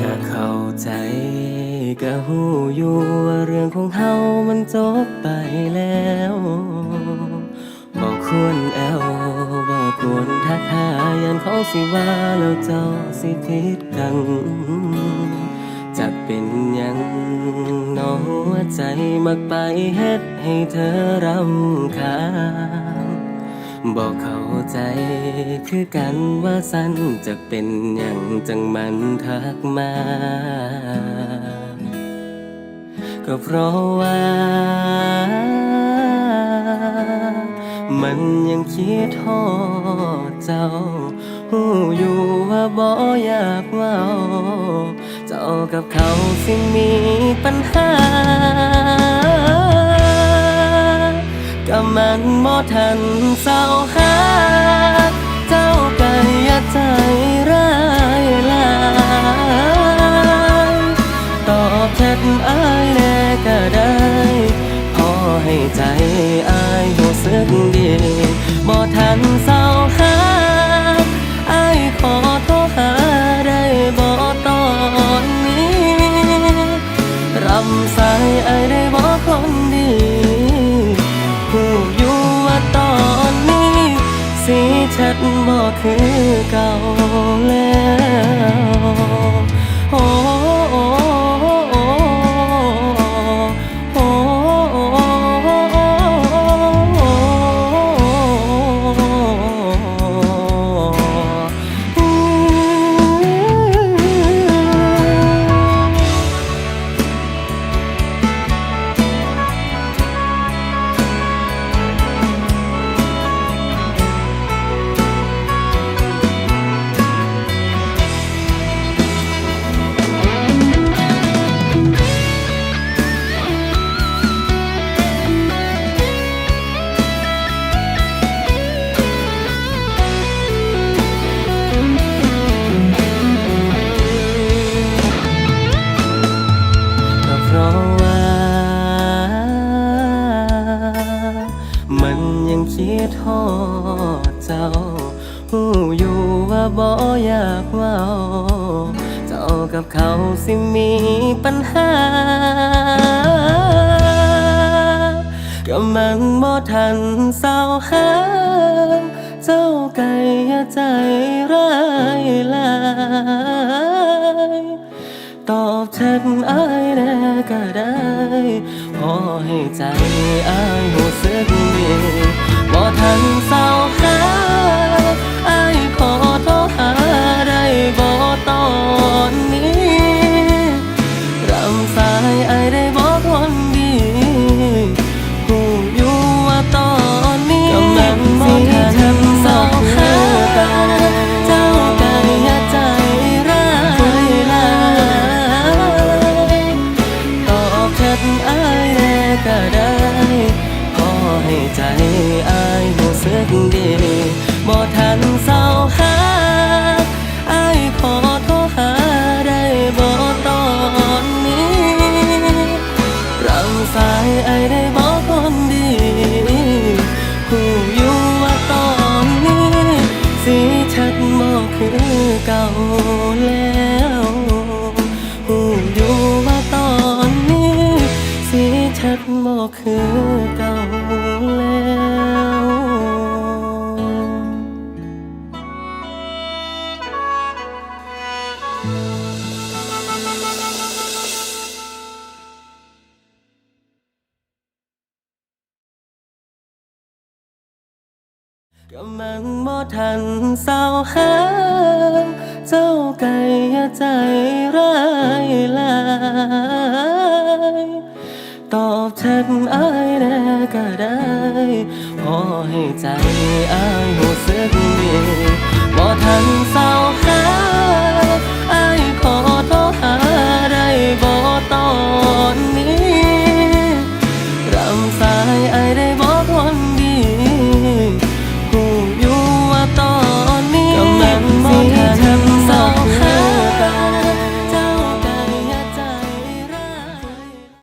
ก็เข้าใจก็หูอยู่ว่าเรื่องของเฮามันจบไปแล้วบอกควรแอวบอกควรทักหายันเขาสิว่าแล้วเจ้าสิผิดกันจะเป็นยังน้องหัวใจมักไปเฮ็ดให้เธอรำคาญ บอกเข้าใจคือกันว่าสั้นจะเป็นอย่างจังมันทักมา ก็เพราะว่า มันยังคิดทอดเจ้าหูอยู่ว่าบ่อยากเว่าเจ้ากับเขาสิมีปัญหา มันบ่ทันเศร้าหา คือเก่าแล้ว กับเขาสิมีปัญหา ก็มันบ่ทันเศร้าหา เจ้าไก่ใจร้ายลายตอบแชทอายแน่ก็ได้พอให้ใจอายรู้สึกดีบ่ทันเศร้าหา ก็ได้ขอให้ใจอายรู้สึกดีบ่ทันเศร้า ชัดบอกคือเก่าแล้วก็มันบ่ทันเศร้าหาเจ้าไก่ใจร้ายลา ตอบแชทอายแน่ก็ได้พอให้ใจอายรู้สึกดีบ่ทันเศร้า